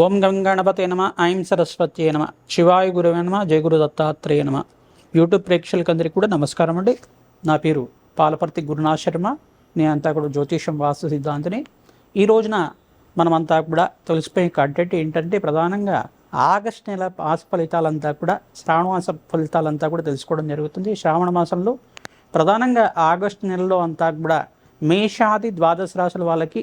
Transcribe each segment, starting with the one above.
ఓం గంగణపతి నమ ఐం సరస్వతి నమ శివాయ గురువే నమ జయ గురు దత్తాత్రేయ నమ. యూట్యూబ్ ప్రేక్షకులందరికీ కూడా నమస్కారం అండి. నా పేరు పాలపర్తి గురునాథ్ శర్మ. నేనంతా కూడా జ్యోతిషం వాస్తు సిద్ధాంతిని. ఈ రోజున మనమంతా కూడా తెలిసిపోయే కంటెంట్ ఏంటంటే ప్రధానంగా ఆగస్ట్ నెల మాస ఫలితాలంతా కూడా శ్రావణ మాస ఫలితాలంతా కూడా తెలుసుకోవడం జరుగుతుంది. శ్రావణ మాసంలో ప్రధానంగా ఆగస్ట్ నెలలో అంతా కూడా మేషాది ద్వాదశ రాశుల వాళ్ళకి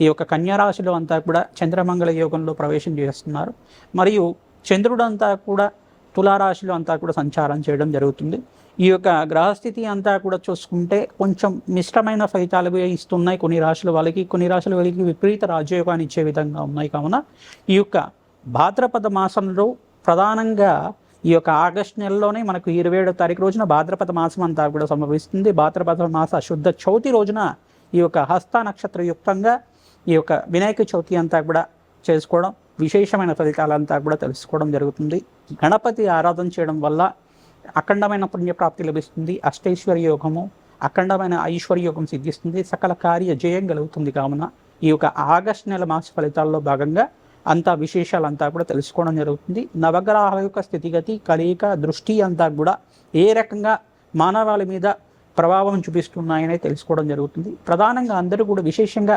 ఈ యొక్క కన్యారాశిలో అంతా కూడా చంద్రమంగళ యోగంలో ప్రవేశం చేస్తున్నారు. మరియు చంద్రుడు అంతా కూడా తులారాశిలో అంతా కూడా సంచారం చేయడం జరుగుతుంది. ఈ యొక్క గ్రహస్థితి అంతా కూడా చూసుకుంటే కొంచెం మిశ్రమైన ఫలితాలు ఇస్తున్నాయి కొన్ని రాశుల వాళ్ళకి. కొన్ని రాశుల వాళ్ళకి విపరీత రాజయోగాన్ని ఇచ్చే విధంగా ఉన్నాయి కావున ఈ యొక్క భాద్రపద మాసంలో ప్రధానంగా ఈ యొక్క ఆగస్ట్ నెలలోనే మనకు ఇరవై ఏడో తారీఖు రోజున భాద్రపద మాసం అంతా కూడా సంభవిస్తుంది. భాద్రపద మాస శుద్ధ చవితి రోజున ఈ యొక్క హస్త నక్షత్ర యుక్తంగా ఈ యొక్క వినాయక చవితి అంతా కూడా చేసుకోవడం విశేషమైన ఫలితాలంతా కూడా తెలుసుకోవడం జరుగుతుంది. గణపతి ఆరాధన చేయడం వల్ల అఖండమైన పుణ్యప్రాప్తి లభిస్తుంది. అష్టైశ్వర్య యోగము అఖండమైన ఐశ్వర్య యోగం సిద్ధిస్తుంది. సకల కార్య జయం కలుగుతుంది కావున ఈ యొక్క ఆగస్ట్ నెల మాస ఫలితాల్లో భాగంగా అంతా విశేషాలంతా కూడా తెలుసుకోవడం జరుగుతుంది. నవగ్రహాల యొక్క స్థితిగతి కలయిక దృష్టి అంతా కూడా ఏ రకంగా మానవాళి మీద ప్రభావం చూపిస్తున్నాయనే తెలుసుకోవడం జరుగుతుంది. ప్రధానంగా అందరూ కూడా విశేషంగా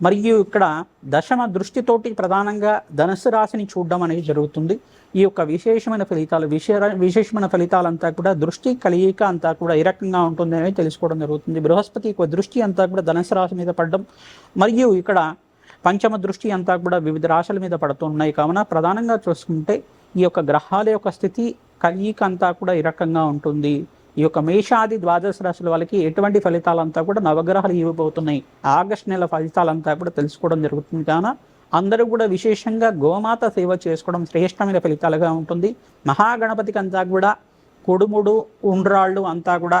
మరియు ఇక్కడ దశమ దృష్టితోటి ప్రధానంగా ధనుసు రాశిని చూడడం అనేది జరుగుతుంది. ఈ యొక్క విశేషమైన ఫలితాలు విశే విశేషమైన ఫలితాలంతా కూడా దృష్టి కలియిక అంతా కూడా ఏ రకంగా ఉంటుంది అనేది తెలుసుకోవడం జరుగుతుంది. బృహస్పతి యొక్క దృష్టి అంతా కూడా ధనుసు రాశి మీద పడడం మరియు ఇక్కడ పంచమ దృష్టి అంతా కూడా వివిధ రాశుల మీద పడుతున్నాయి కావున ప్రధానంగా చూసుకుంటే ఈ యొక్క గ్రహాల యొక్క స్థితి కలియిక అంతా కూడా ఈ రకంగా ఉంటుంది. ఈ యొక్క మేషాది ద్వాదశ రాశుల వాళ్ళకి ఎటువంటి ఫలితాలంతా కూడా నవగ్రహాలు ఇవ్వబోతున్నాయి. ఆగస్ట్ నెల ఫలితాలంతా కూడా తెలుసుకోవడం జరుగుతుంది. కానీ అందరూ కూడా విశేషంగా గోమాత సేవ చేసుకోవడం శ్రేష్టమైన ఫలితాలుగా ఉంటుంది. మహాగణపతికి అంతా కూడా కొడుముడు ఉండ్రాళ్ళు అంతా కూడా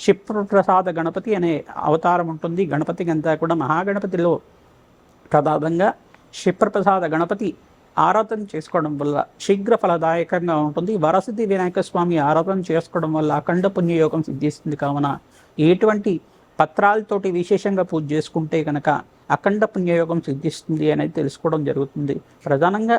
క్షిప్రప్రసాద గణపతి అనే అవతారం ఉంటుంది. గణపతికి అంతా కూడా మహాగణపతిలో ప్రధానంగా క్షిప్రప్రసాద గణపతి ఆరాధన చేసుకోవడం వల్ల శీఘ్ర ఫలదాయకంగా ఉంటుంది. వరసిద్ధి వినాయక స్వామి ఆరాధన చేసుకోవడం వల్ల అఖండ పుణ్యయోగం సిద్ధిస్తుంది. కావున ఎటువంటి పత్రాలతోటి విశేషంగా పూజ చేసుకుంటే కనుక అఖండ పుణ్యయోగం సిద్ధిస్తుంది అనేది తెలుసుకోవడం జరుగుతుంది. ప్రధానంగా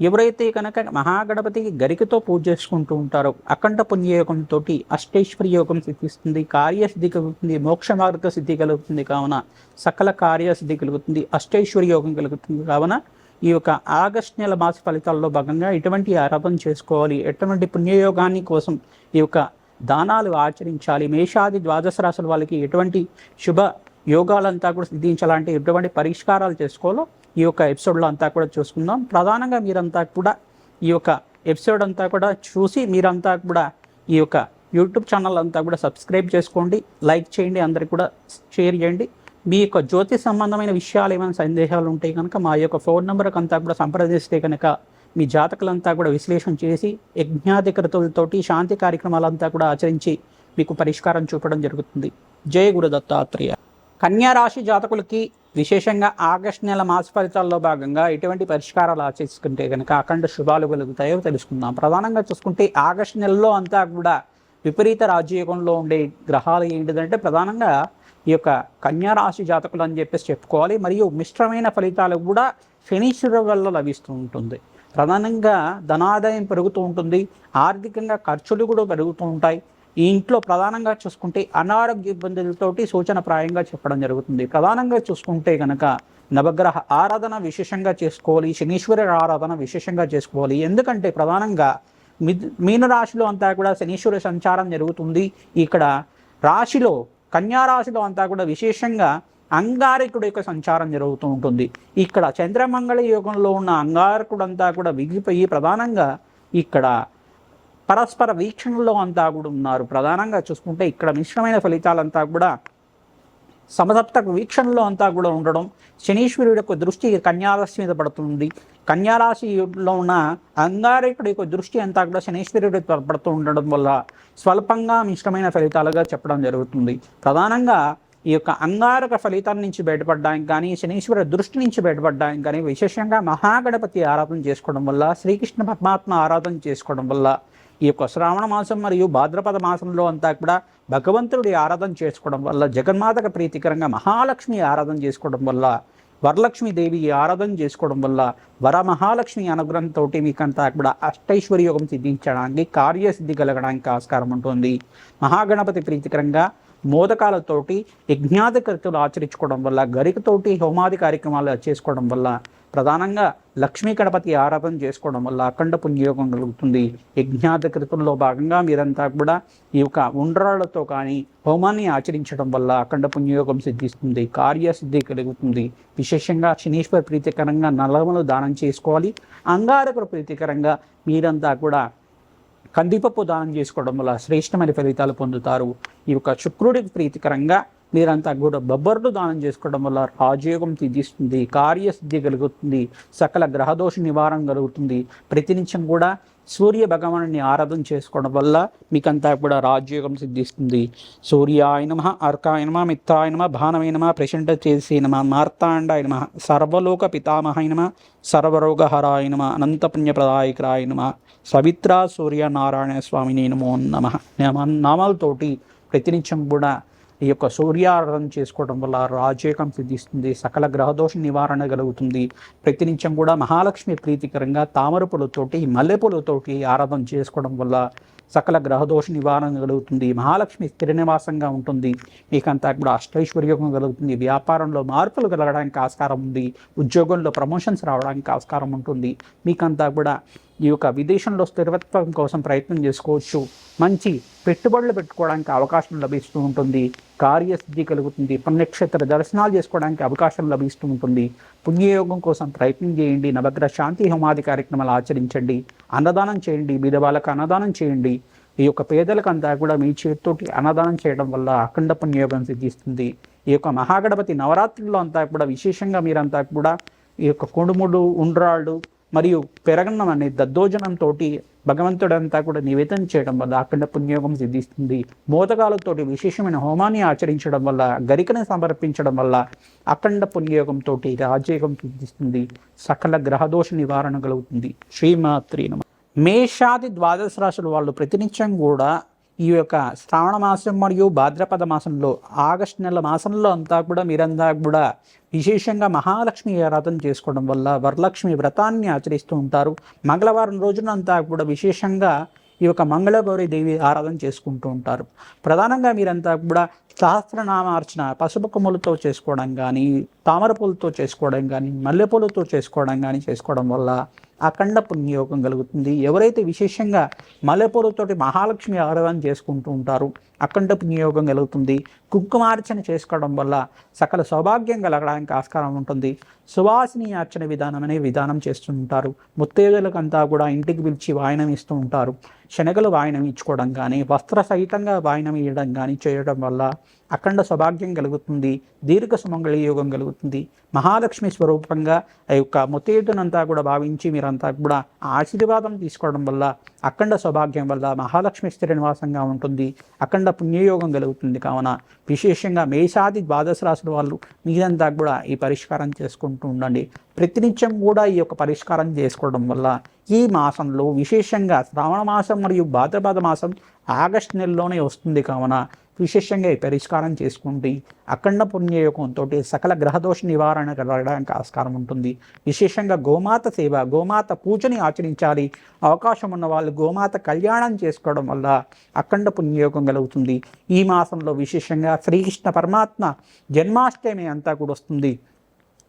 ఎవరైతే కనుక మహాగణపతికి గరికతో పూజ చేసుకుంటూ ఉంటారో అఖండ పుణ్యయోగంతో అష్టేశ్వరి యోగం సిద్ధిస్తుంది కార్యసిద్ధి కలుగుతుంది మోక్ష మార్గ సిద్ధి కలుగుతుంది కావున సకల కార్యసిద్ధి కలుగుతుంది అష్టేశ్వరి యోగం కలుగుతుంది కావున ఈ యొక్క ఆగస్ట్ నెల మాస ఫలితాల్లో భాగంగా ఎటువంటి ఆరాధన చేసుకోవాలి. ఎటువంటి పుణ్యయోగాన్ని కోసం ఈ యొక్క దానాలు ఆచరించాలి. మేషాది ద్వాదశ రాశుల వాళ్ళకి ఎటువంటి శుభ యోగాలంతా కూడా సిద్ధించాలంటే ఎటువంటి పరిష్కారాలు చేసుకోవాలో ఈ యొక్క ఎపిసోడ్లో అంతా కూడా చూసుకుందాం. ప్రధానంగా మీరంతా కూడా ఈ యొక్క ఎపిసోడ్ అంతా కూడా చూసి మీరంతా కూడా ఈ యొక్క యూట్యూబ్ ఛానల్ అంతా కూడా సబ్స్క్రైబ్ చేసుకోండి. లైక్ చేయండి అందరికి కూడా షేర్ చేయండి. మీ యొక్క జ్యోతి సంబంధమైన విషయాలు ఏమైనా సందేహాలు ఉంటే కనుక మా యొక్క ఫోన్ నెంబర్కి అంతా కూడా సంప్రదిస్తే కనుక మీ జాతకులంతా కూడా విశ్లేషణ చేసి యజ్ఞాధికృతులతోటి శాంతి కార్యక్రమాలంతా కూడా ఆచరించి మీకు పరిష్కారం చూపడం జరుగుతుంది. జయ గురు దత్తాత్రేయ కన్యా రాశి జాతకులకి విశేషంగా ఆగస్ట్ నెల మాస ఫలితాల్లో భాగంగా ఎటువంటి పరిష్కారాలు ఆచరించుకుంటే కనుక అఖండ శుభాలు కలుగుతాయో తెలుసుకుందాం. ప్రధానంగా చూసుకుంటే ఆగస్ట్ నెలలో అంతా కూడా విపరీత రాజయోగంలో ఉండే గ్రహాలు ఏంటిదంటే ప్రధానంగా ఈ యొక్క కన్యా రాశి జాతకులు అని చెప్పేసి చెప్పుకోవాలి. మరియు మిశ్రమైన ఫలితాలు కూడా శనీశ్వరు వల్ల లభిస్తూ ఉంటుంది. ప్రధానంగా ధనాదాయం పెరుగుతూ ఉంటుంది. ఆర్థికంగా ఖర్చులు కూడా పెరుగుతూ ఉంటాయి. ఈ ఇంట్లో ప్రధానంగా చూసుకుంటే అనారోగ్య ఇబ్బందులతోటి సూచనప్రాయంగా చెప్పడం జరుగుతుంది. ప్రధానంగా చూసుకుంటే కనుక నవగ్రహ ఆరాధన విశేషంగా చేసుకోవాలి శనీశ్వర ఆరాధన విశేషంగా చేసుకోవాలి. ఎందుకంటే ప్రధానంగా మీన మీనరాశిలో అంతా కూడా శనీశ్వర సంచారం జరుగుతుంది. ఇక్కడ రాశిలో కన్యారాశిలో అంతా కూడా విశేషంగా అంగారకుడు యొక్క సంచారం జరుగుతూ ఉంటుంది. ఇక్కడ చంద్రమంగళ యుగంలో ఉన్న అంగారకుడు అంతా కూడా విగిపోయి ప్రధానంగా ఇక్కడ పరస్పర వీక్షణలో అంతా కూడా ఉన్నారు. ప్రధానంగా చూసుకుంటే ఇక్కడ మిశ్రమైన ఫలితాలంతా కూడా సమసప్త వీక్షణలో అంతా కూడా ఉండడం శనీశ్వరుడు యొక్క దృష్టి కన్యారాశి మీద పడుతుంది. కన్యారాశిలో ఉన్న అంగారకుడి యొక్క దృష్టి అంతా కూడా శనీశ్వరుడు పడుతూ ఉండడం వల్ల స్వల్పంగా మిశ్రమైన ఫలితాలుగా చెప్పడం జరుగుతుంది. ప్రధానంగా ఈ యొక్క అంగారక ఫలితాల నుంచి బయటపడడానికి కానీ శనీశ్వర దృష్టి నుంచి బయటపడడానికి కానీ విశేషంగా మహాగణపతి ఆరాధన చేసుకోవడం వల్ల శ్రీకృష్ణ పరమాత్మ ఆరాధన చేసుకోవడం వల్ల ఈ యొక్క శ్రావణ మాసం మరియు భాద్రపద మాసంలో అంతా కూడా భగవంతుడి ఆరాధన చేసుకోవడం వల్ల జగన్మాతకు ప్రీతికరంగా మహాలక్ష్మి ఆరాధన చేసుకోవడం వల్ల వరలక్ష్మీదేవి ఆరాధన చేసుకోవడం వల్ల వరమహాలక్ష్మి అనుగ్రహంతో మీకంతా కూడా అష్టైశ్వర్యోగం సిద్ధించడానికి కార్యసిద్ధి కలగడానికి ఆస్కారం ఉంటుంది. మహాగణపతి ప్రీతికరంగా మోదకాలతోటి యజ్ఞాధికృతులు ఆచరించుకోవడం వల్ల గరికతోటి హోమాది కార్యక్రమాలు చేసుకోవడం వల్ల ప్రధానంగా లక్ష్మీ గణపతి ఆరాధన చేసుకోవడం వల్ల అఖండ పుణ్యయోగం కలుగుతుంది. యజ్ఞాద కృతుల్లో భాగంగా మీరంతా కూడా ఈ యొక్క ఉండ్రాళ్ళతో కానీ హోమాన్ని ఆచరించడం వల్ల అఖండ పుణ్యయోగం సిద్ధిస్తుంది కార్యసిద్ధి కలుగుతుంది. విశేషంగా శనీశ్వర ప్రీతికరంగా నలమలు దానం చేసుకోవాలి. అంగారకుడు ప్రీతికరంగా మీరంతా కూడా కందిపప్పు దానం చేసుకోవడం వల్ల శ్రేష్టమైన ఫలితాలు పొందుతారు. ఈ యొక్క శుక్రుడికి ప్రీతికరంగా మీరంతా కూడా బొబ్బర్లు దానం చేసుకోవడం వల్ల రాజయోగం సిద్ధిస్తుంది కార్యసిద్ధి కలుగుతుంది సకల గ్రహదోష నివారణ కలుగుతుంది. ప్రతినిత్యం కూడా సూర్య భగవాను ఆరాధన చేసుకోవడం వల్ల మీకంతా కూడా రాజయోగం సిద్ధిస్తుంది. సూర్యాయ నమ అర్కాయ నమ మిత్రాయ నమ భానవై నమ చేసే నమ మార్తాండాయ నమ సర్వలోక పితామహాయ నమ సర్వరోగహరాయ నమ అనంత పుణ్యప్రదాయకరాయ నమ సవిత్ర సూర్య నారాయణ స్వామిని నమో నమ. నామాలతోటి ప్రతినిత్యం కూడా ఈ యొక్క సూర్యారాధన చేసుకోవడం వల్ల రాజయోగం సిద్ధిస్తుంది సకల గ్రహదోష నివారణ కలుగుతుంది. ప్రతినిత్యం కూడా మహాలక్ష్మి ప్రీతికరంగా తామరపులతోటి మల్లెపూలతోటి ఆరాధన చేసుకోవడం వల్ల సకల గ్రహదోష నివారణ కలుగుతుంది మహాలక్ష్మి స్థిరనివాసంగా ఉంటుంది. మీకంతా కూడా అష్టైశ్వర్యోగం కలుగుతుంది. వ్యాపారంలో మార్పులు కలగడానికి ఆస్కారం ఉంది. ఉద్యోగంలో ప్రమోషన్స్ రావడానికి ఆస్కారం ఉంటుంది. మీకంతా కూడా ఈ యొక్క విదేశంలో స్థిరత్వం కోసం ప్రయత్నం చేసుకోవచ్చు. మంచి పెట్టుబడులు పెట్టుకోవడానికి అవకాశం లభిస్తూ ఉంటుంది. కార్యసిద్ధి కలుగుతుంది. పుణ్యక్షేత్ర దర్శనాలు చేసుకోవడానికి అవకాశం లభిస్తూ ఉంటుంది. పుణ్యయోగం కోసం ప్రయత్నం చేయండి. నవగ్రహ శాంతి హోమాది కార్యక్రమాలు ఆచరించండి. అన్నదానం చేయండి. బీదవాళ్ళకు అన్నదానం చేయండి. ఈ యొక్క పేదలకు అంతా కూడా మీ చేతితోటి అన్నదానం చేయడం వల్ల అఖండ పుణ్యయోగం సిద్ధిస్తుంది. ఈ యొక్క మహాగణపతి నవరాత్రుల్లో అంతా కూడా విశేషంగా మీరంతా కూడా ఈ యొక్క కొడుముడు ఉండ్రాళ్ళు మరియు పెరగన్నం అనే దద్దోజనంతో భగవంతుడంతా కూడా నివేదన చేయడం వల్ల అఖండ పుణ్యోగం సిద్ధిస్తుంది. మోదకాలతోటి విశేషమైన హోమాన్ని ఆచరించడం వల్ల గరికను సమర్పించడం వల్ల అఖండ పుణ్యోగంతో రాజయోగం సిద్ధిస్తుంది. సకల గ్రహదోష నివారణ కలుగుతుంది. శ్రీమాత్రి నమ. మేషాది ద్వాదశ రాశుల వాళ్ళు ప్రతినిత్యం కూడా ఈ యొక్క శ్రావణ మాసం మరియు భాద్రపద మాసంలో ఆగస్టు నెల మాసంలో అంతా కూడా మీరంతా కూడా విశేషంగా మహాలక్ష్మి ఆరాధన చేసుకోవడం వల్ల వరలక్ష్మి వ్రతాన్ని ఆచరిస్తూ ఉంటారు. మంగళవారం రోజునంతా కూడా విశేషంగా ఈ యొక్క మంగళగౌరి దేవి ఆరాధన చేసుకుంటూ ఉంటారు. ప్రధానంగా మీరంతా కూడా సహస్రనామార్చన పసుపు కొమ్ములతో చేసుకోవడం కానీ తామర పూలతో చేసుకోవడం కానీ మల్లెపూలతో చేసుకోవడం కానీ చేసుకోవడం వల్ల అఖండ పుణ్యయోగం కలుగుతుంది. ఎవరైతే విశేషంగా మల్లెపూలతోటి మహాలక్ష్మి ఆరాధన చేసుకుంటూ ఉంటారు అఖండ పుణ్యయోగం కలుగుతుంది. కుంకుమార్చన చేసుకోవడం వల్ల సకల సౌభాగ్యం కలగడానికి ఆస్కారం ఉంటుంది. సువాసిని అర్చన విధానం అనే విధానం చేస్తూ ఉంటారు. ముత్తేజులకంతా కూడా ఇంటికి పిలిచి వాయనం ఇస్తూ ఉంటారు. శనగలు వాయనం ఇచ్చుకోవడం కానీ వస్త్ర సహితంగా వాయనం ఇవ్వడం కానీ చేయడం వల్ల అఖండ సౌభాగ్యం కలుగుతుంది దీర్ఘ సుమంగళ యోగం కలుగుతుంది. మహాలక్ష్మి స్వరూపంగా ఆ యొక్క ముతేటునంతా కూడా భావించి మీరంతా కూడా ఆశీర్వాదం తీసుకోవడం వల్ల అఖండ సౌభాగ్యం వల్ల మహాలక్ష్మి స్థిర నివాసంగా ఉంటుంది అఖండ పుణ్యయోగం కలుగుతుంది కావున. విశేషంగా మేషాది ద్వాదశ రాశుల వాళ్ళు మీరంతా కూడా ఈ పరిష్కారం చేసుకుంటూ ఉండండి. ప్రతినిత్యం కూడా ఈ యొక్క పరిష్కారం చేసుకోవడం వల్ల ఈ మాసంలో విశేషంగా శ్రావణ మాసం మరియు భాద్రపద మాసం ఆగస్టు నెలలోనే వస్తుంది కావున. విశేషంగా ఈ పరిష్కారం చేసుకుంటే అఖండ పుణ్యయోగంతో సకల గ్రహదోష నివారణ కలగడానికి ఆస్కారం ఉంటుంది. విశేషంగా గోమాత సేవ గోమాత పూజని ఆచరించాలి. అవకాశం ఉన్న వాళ్ళు గోమాత కళ్యాణం చేసుకోవడం వల్ల అఖండ పుణ్యయోగం కలుగుతుంది. ఈ మాసంలో విశేషంగా శ్రీకృష్ణ పరమాత్మ జన్మాష్టమి అంతా కూడా వస్తుంది.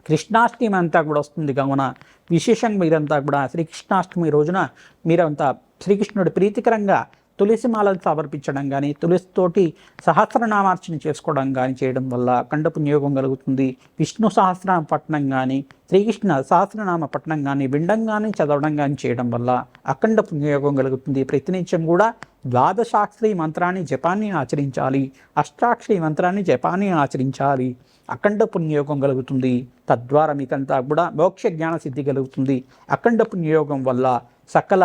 కృష్ణాష్టమి అంతా కూడా వస్తుంది కావున విశేషంగా మీరంతా కూడా శ్రీకృష్ణాష్టమి రోజున మీరంతా శ్రీకృష్ణుడి ప్రీతికరంగా తులసి మాలను సమర్పించడం కానీ తులసితోటి సహస్రనామార్చన చేసుకోవడం కానీ చేయడం వల్ల అఖండ పుణ్యోగం కలుగుతుంది. విష్ణు సహస్రనామ పట్టణం కానీ శ్రీకృష్ణ సహస్రనామ పట్టణం కానీ వినడం కానీ చదవడం కానీ చేయడం వల్ల అఖండ పుణ్యయోగం కలుగుతుంది. ప్రతినిత్యం కూడా ద్వాదశాక్షరి మంత్రాన్ని జపాన్ని ఆచరించాలి. అష్టాక్షరి మంత్రాన్ని జపాన్ని ఆచరించాలి. అఖండ పుణ్యయోగం కలుగుతుంది. తద్వారా మీకంతా కూడా మోక్ష జ్ఞాన సిద్ధి కలుగుతుంది. అఖండ పుణ్యయోగం వల్ల సకల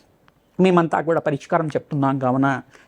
మేమంతా కూడా పరిష్కారం చెప్తున్నాం కావున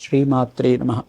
శ్రీమాత్రే నమ.